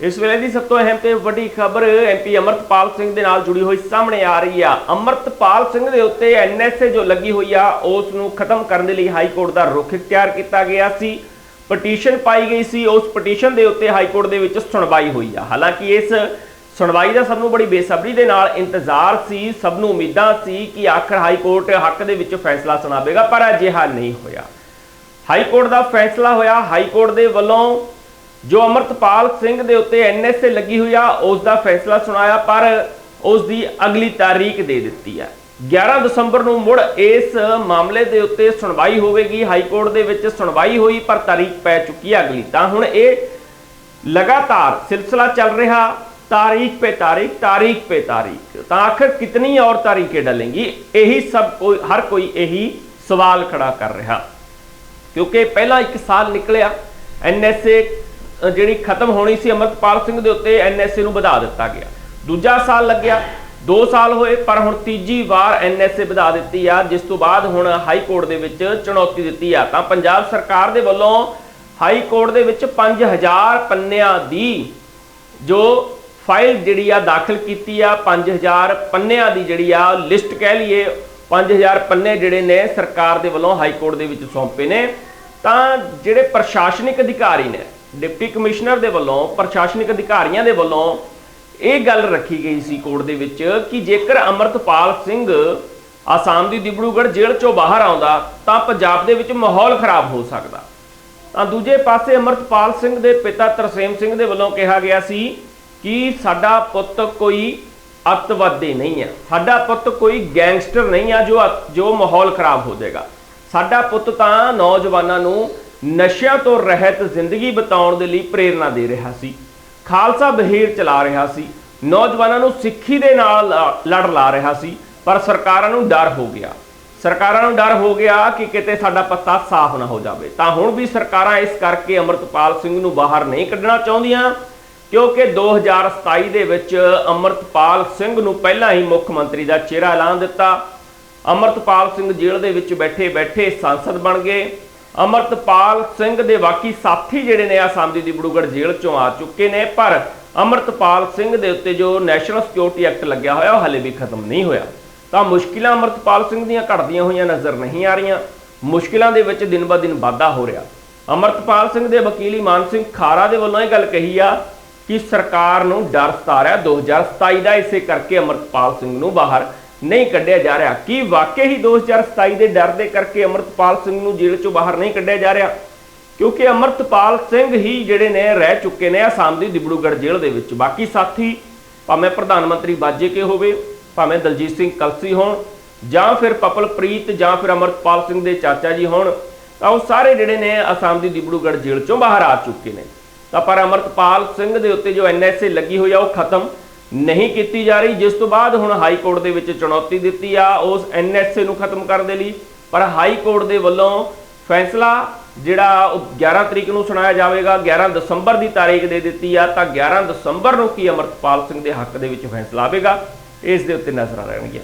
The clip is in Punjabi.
ਇਸ ਵੇਲੇ ਦੀ ਸਭ ਤੋਂ ਅਹਿਮ ਤੇ ਵੱਡੀ ਖਬਰ ਐਮਪੀ ਅਮਰਤਪਾਲ ਸਿੰਘ ਦੇ ਨਾਲ ਜੁੜੀ ਹੋਈ ਸਾਹਮਣੇ ਆ ਰਹੀ ਆ। ਅਮਰਤਪਾਲ ਸਿੰਘ ਦੇ ਉੱਤੇ ਐਨਐਸਏ ਜੋ ਲੱਗੀ ਹੋਈ ਆ, ਉਸ ਨੂੰ ਖਤਮ ਕਰਨ ਦੇ ਲਈ ਹਾਈ ਕੋਰਟ ਦਾ ਰੁਖ ਇਖਤਿਆਰ ਕੀਤਾ ਗਿਆ ਸੀ। ਪਟੀਸ਼ਨ ਪਾਈ ਗਈ ਸੀ, ਉਸ ਪਟੀਸ਼ਨ ਦੇ ਉੱਤੇ ਹਾਈ ਕੋਰਟ ਦੇ ਵਿੱਚ ਸੁਣਵਾਈ ਹੋਈ ਆ। ਹਾਲਾਂਕਿ ਇਸ ਸੁਣਵਾਈ ਦਾ ਸਭ ਨੂੰ ਬੜੀ ਬੇਸਬਰੀ ਦੇ ਨਾਲ ਇੰਤਜ਼ਾਰ ਸੀ, ਸਭ ਨੂੰ ਉਮੀਦਾਂ ਸੀ ਕਿ ਆਖਰ ਹਾਈ ਕੋਰਟ ਹੱਕ ਦੇ ਵਿੱਚ ਫੈਸਲਾ ਸੁਣਾਵੇਗਾ, ਪਰ ਅਜਿਹਾ ਨਹੀਂ ਹੋਇਆ। ਹਾਈ ਕੋਰਟ ਦਾ ਫੈਸਲਾ ਹੋਇਆ। ਹਾਈ ਕੋਰਟ ਦੇ ਵੱਲੋਂ ਜੋ ਅਮਰਤਪਾਲ ਸਿੰਘ ਦੇ ਉੱਤੇ ਐਨਐਸਏ ਲੱਗੀ ਹੋਈ ਆ ਉਸ ਦਾ ਫੈਸਲਾ ਸੁਣਾਇਆ, ਪਰ ਉਸ ਦੀ ਅਗਲੀ ਤਾਰੀਖ ਦੇ ਦਿੱਤੀ ਆ। 11 ਦਸੰਬਰ ਨੂੰ ਮੁੜ ਇਸ ਮਾਮਲੇ ਦੇ ਉੱਤੇ ਸੁਣਵਾਈ ਹੋਵੇਗੀ ਹਾਈ ਕੋਰਟ ਦੇ ਵਿੱਚ ਸੁਣਵਾਈ ਹੋਈ, ਪਰ ਤਾਰੀਖ ਪੈ ਚੁੱਕੀ ਹੈ ਅਗਲੀ। ਤਾਂ ਹੁਣ ਇਹ ਲਗਾਤਾਰ ਸਿਲਸਿਲਾ ਚੱਲ ਰਿਹਾ, ਤਾਰੀਖ ਪੇ ਤਾਰੀਖ ਤਾਰੀਖ ਪੇ ਤਾਰੀਖ। ਤਾਂ ਆਖਰ ਕਿਤਨੀ ਔਰ ਤਾਰੀਖੇ ਡਲੇਗੀ? ਇਹੀ ਸਭ ਕੋਈ ਹਰ ਕੋਈ ਇਹੀ ਸਵਾਲ ਖੜਾ ਕਰ ਰਿਹਾ। ਕਿਉਂਕਿ ਪਹਿਲਾਂ ਇੱਕ ਸਾਲ ਨਿਕਲਿਆ, ਐਨਐਸਏ ਜਿਹੜੀ ਖਤਮ ਹੋਣੀ ਸੀ ਅਮਰਪਾਲ ਸਿੰਘ ਦੇ ਉੱਤੇ ਐਨਐਸਏ ਨੂੰ ਵਧਾ ਦਿੱਤਾ ਗਿਆ। ਦੂਜਾ ਸਾਲ ਲੱਗਿਆ 2 ਸਾਲ ਹੋਏ, ਪਰ ਹੁਣ ਤੀਜੀ ਵਾਰ ਐਨਐਸਏ ਵਧਾ ਦਿੱਤੀ ਆ, ਜਿਸ ਤੋਂ ਬਾਅਦ ਹੁਣ ਹਾਈ ਕੋਰਟ ਦੇ ਵਿੱਚ ਚੁਣੌਤੀ ਦਿੱਤੀ ਆ। ਤਾਂ ਪੰਜਾਬ ਸਰਕਾਰ ਦੇ ਵੱਲੋਂ ਹਾਈ ਕੋਰਟ ਦੇ ਵਿੱਚ 5000 ਪੰਨਿਆਂ ਦੀ ਜੋ ਫਾਈਲ ਜਿਹੜੀ ਆ ਦਾਖਲ ਕੀਤੀ ਆ 5000 ਪੰਨਿਆਂ ਦੀ ਜਿਹੜੀ ਆ ਲਿਸਟ ਕਹਿ ਲਈਏ 5000 ਪੰਨੇ ਜਿਹੜੇ ਨੇ ਸਰਕਾਰ ਦੇ ਵੱਲੋਂ ਹਾਈ ਕੋਰਟ ਦੇ ਵਿੱਚ ਸੌਂਪੇ ਨੇ। ਤਾਂ ਜਿਹੜੇ ਪ੍ਰਸ਼ਾਸਨਿਕ ਅਧਿਕਾਰੀ ਨੇ ਡਿਪਟੀ ਕਮਿਸ਼ਨਰ ਦੇ ਵੱਲੋਂ, ਪ੍ਰਸ਼ਾਸਨਿਕ ਅਧਿਕਾਰੀਆਂ ਦੇ ਵੱਲੋਂ ਇਹ ਗੱਲ ਰੱਖੀ ਗਈ ਸੀ ਕੋਰਟ ਦੇ ਵਿੱਚ ਕਿ ਜੇਕਰ ਅਮਰਤਪਾਲ ਸਿੰਘ ਆਸਾਮ ਦੀ ਦਿਬੜੂਗੜ੍ਹ ਜੇਲ੍ਹ ਚੋਂ ਬਾਹਰ ਆਉਂਦਾ, ਤਾਂ ਪੰਜਾਬ ਦੇ ਵਿੱਚ ਮਾਹੌਲ ਖਰਾਬ ਹੋ ਸਕਦਾ। ਤਾਂ ਦੂਜੇ ਪਾਸੇ ਅਮਰਤਪਾਲ ਸਿੰਘ ਦੇ ਪਿਤਾ ਤਰਸੇਮ ਸਿੰਘ ਦੇ ਵੱਲੋਂ ਕਿਹਾ ਗਿਆ ਸੀ ਕਿ ਸਾਡਾ ਪੁੱਤ ਕੋਈ ਅੱਤਵਾਦੀ ਨਹੀਂ ਆ। ਸਾਡਾ ਪੁੱਤ ਕੋਈ ਗੈਂਗਸਟਰ ਨਹੀਂ ਆ ਜੋ ਅੱਤ- ਜੋ ਮਾਹੌਲ ਖਰਾਬ ਹੋ ਜਾਏਗਾ। ਸਾਡਾ ਪੁੱਤ ਤਾਂ ਨੌਜਵਾਨਾਂ ਨੂੰ ਨਸ਼ਿਆਂ ਤੋਂ ਰਹਿਤ ਜ਼ਿੰਦਗੀ ਬਿਤਾਉਣ ਦੇ ਲਈ ਪ੍ਰੇਰਣਾ ਦੇ ਰਿਹਾ ਸੀ। ਖਾਲਸਾ ਬਹੀਰ ਚਲਾ ਰਿਹਾ ਸੀ। ਨੌਜਵਾਨਾਂ ਨੂੰ ਸਿੱਖੀ ਦੇ ਨਾਲ ਲ- ਲੜ ਲਾ ਰਿਹਾ ਸੀ, ਪਰ ਸਰਕਾਰਾਂ ਨੂੰ ਡਰ ਹੋ ਗਿਆ। ਸਰਕਾਰਾਂ ਨੂੰ ਡਰ ਹੋ ਗਿਆ ਕਿ ਕਿਤੇ ਸਾਡਾ ਪੱਤਾ ਸਾਫ਼ ਨਾ ਹੋ ਜਾਵੇ। ਤਾਂ ਹੁਣ ਵੀ ਸਰਕਾਰਾਂ ਇਸ ਕਰਕੇ ਅਮਰਤਪਾਲ ਸਿੰਘ ਨੂੰ ਬਾਹਰ ਨਹੀਂ ਕੱਢਣਾ ਚਾਹੁੰਦੀਆਂ, ਕਿਉਂਕਿ 2027 ਦੇ ਵਿੱਚ ਅਮਰਤਪਾਲ ਸਿੰਘ ਨੂੰ ਪਹਿਲਾਂ ਹੀ ਮੁੱਖ ਮੰਤਰੀ ਦਾ ਚਿਹਰਾ ਐਲਾਨ ਦਿੱਤਾ। ਅਮਰਤਪਾਲ ਸਿੰਘ ਜੇਲ੍ਹ ਦੇ ਵਿੱਚ ਬੈਠੇ ਬੈਠੇ ਸੰਸਦ ਬਣ ਗਏ। ਅਮਰਤਪਾਲ ਸਿੰਘ ਦੇ ਬਾਕੀ ਸਾਥੀ ਜਿਹੜੇ ਨੇ ਆਸਾਮ ਦੀ ਦਿਬੜੂਗੜ੍ਹ ਜੇਲ੍ਹ ਚੋਂ ਆ ਚੁੱਕੇ ਨੇ, ਪਰ ਅਮਰਤਪਾਲ ਸਿੰਘ ਦੇ ਉੱਤੇ ਜੋ ਨੈਸ਼ਨਲ ਸਿਕਿਉਰਿਟੀ ਐਕਟ ਲੱਗਿਆ ਹੋਇਆ, ਉਹ ਹਲੇ ਵੀ ਖਤਮ ਨਹੀਂ ਹੋਇਆ। ਤਾਂ ਮੁਸ਼ਕਿਲਾਂ ਅਮਰਤਪਾਲ ਸਿੰਘ ਦੀਆਂ ਘਟਦੀਆਂ ਹੋਈਆਂ ਨਜ਼ਰ ਨਹੀਂ ਆ ਰਹੀਆਂ। ਮੁਸ਼ਕਿਲਾਂ ਦੇ ਵਿੱਚ ਦਿਨ ਬ ਦਿਨ ਵਾਧਾ ਹੋ ਰਿਹਾ। ਅਮਰਤਪਾਲ ਸਿੰਘ ਦੇ ਵਕੀਲ ਇਮਾਨ ਸਿੰਘ ਖਾਰਾ ਦੇ ਵੱਲੋਂ ਇਹ ਗੱਲ ਕਹੀ ਆ ਕਿ ਸਰਕਾਰ ਨੂੰ ਡਰ ਸਤਾ ਰਿਹਾ। 2027 ਦਾ ਇਸੇ ਕਰਕੇ ਅਮਰਤਪਾਲ ਸਿੰਘ ਨੂੰ ਬਾਹਰ ਨਹੀਂ ਕੱਢਿਆ ਜਾ ਰਿਹਾ। ਕੀ ਵਾਕਈ ਹੀ 2027 ਦੇ ਡਰ ਦੇ ਕਰਕੇ ਅਮਰਤਪਾਲ ਸਿੰਘ ਨੂੰ ਜੇਲ੍ਹ ਚੋਂ ਬਾਹਰ ਨਹੀਂ ਕੱਢਿਆ ਜਾ ਰਿਹਾ? ਕਿਉਂਕਿ ਅਮਰਤਪਾਲ ਸਿੰਘ ਹੀ ਜਿਹੜੇ ਨੇ ਰਹਿ ਚੁੱਕੇ ਨੇ ਆਸਾਮ ਦੀ ਦਿਬੜੂਗੜ੍ਹ ਜੇਲ੍ਹ ਦੇ ਵਿੱਚ। ਬਾਕੀ ਸਾਥੀ, ਭਾਵੇਂ ਪ੍ਰਧਾਨ ਮੰਤਰੀ ਬਾਜੇ ਕੇ ਹੋਵੇ, ਭਾਵੇਂ ਦਲਜੀਤ ਸਿੰਘ ਕਲਸੀ ਹੋਣ, ਜਾਂ ਫਿਰ ਪਪਲਪ੍ਰੀਤ, ਜਾਂ ਫਿਰ ਅਮਰਤਪਾਲ ਸਿੰਘ ਦੇ ਚਾਚਾ ਜੀ ਹੋਣ, ਤਾਂ ਉਹ ਸਾਰੇ ਜਿਹੜੇ ਨੇ ਆਸਾਮ ਦੀ ਦਿਬੜੂਗੜ੍ਹ ਜੇਲ੍ਹ ਚੋਂ ਬਾਹਰ ਆ ਚੁੱਕੇ ਨੇ। ਤਾਂ ਪਰ ਅਮਰਤਪਾਲ ਸਿੰਘ ਦੇ ਉੱਤੇ ਜੋ ਐਨਐਸਏ ਲੱਗੀ ਹੋਈ ਆ, ਉਹ ਖਤਮ। ਨਹੀਂ ਕੀਤੀ ਜਾ ਰਹੀ, ਜਿਸ ਤੋਂ ਬਾਅਦ ਹੁਣ ਹਾਈ ਕੋਰਟ ਦੇ ਵਿੱਚ ਚੁਣੌਤੀ ਦਿੱਤੀ ਆ, ਉਸ ਐਨਐਸਏ ਨੂੰ ਖਤਮ ਕਰਨ ਦੇ ਲਈ। ਪਰ ਹਾਈ ਕੋਰਟ ਦੇ ਵੱਲੋਂ ਫੈਸਲਾ ਜਿਹੜਾ ਉਹ 11 ਤਰੀਕ ਨੂੰ ਸੁਣਾਇਆ ਜਾਵੇਗਾ 11 ਦਸੰਬਰ ਦੀ ਤਾਰੀਖ ਦੇ ਦਿੱਤੀ ਆ, ਤਾਂ 11 ਦਸੰਬਰ ਨੂੰ ਕੀ ਅਮਰਤਪਾਲ ਸਿੰਘ ਦੇ ਹੱਕ ਦੇ ਵਿੱਚ ਫੈਸਲਾ ਆਵੇਗਾ, ਇਸ ਦੇ ਉੱਤੇ ਨਜ਼ਰ ਰਹਿਣਗੀਆਂ।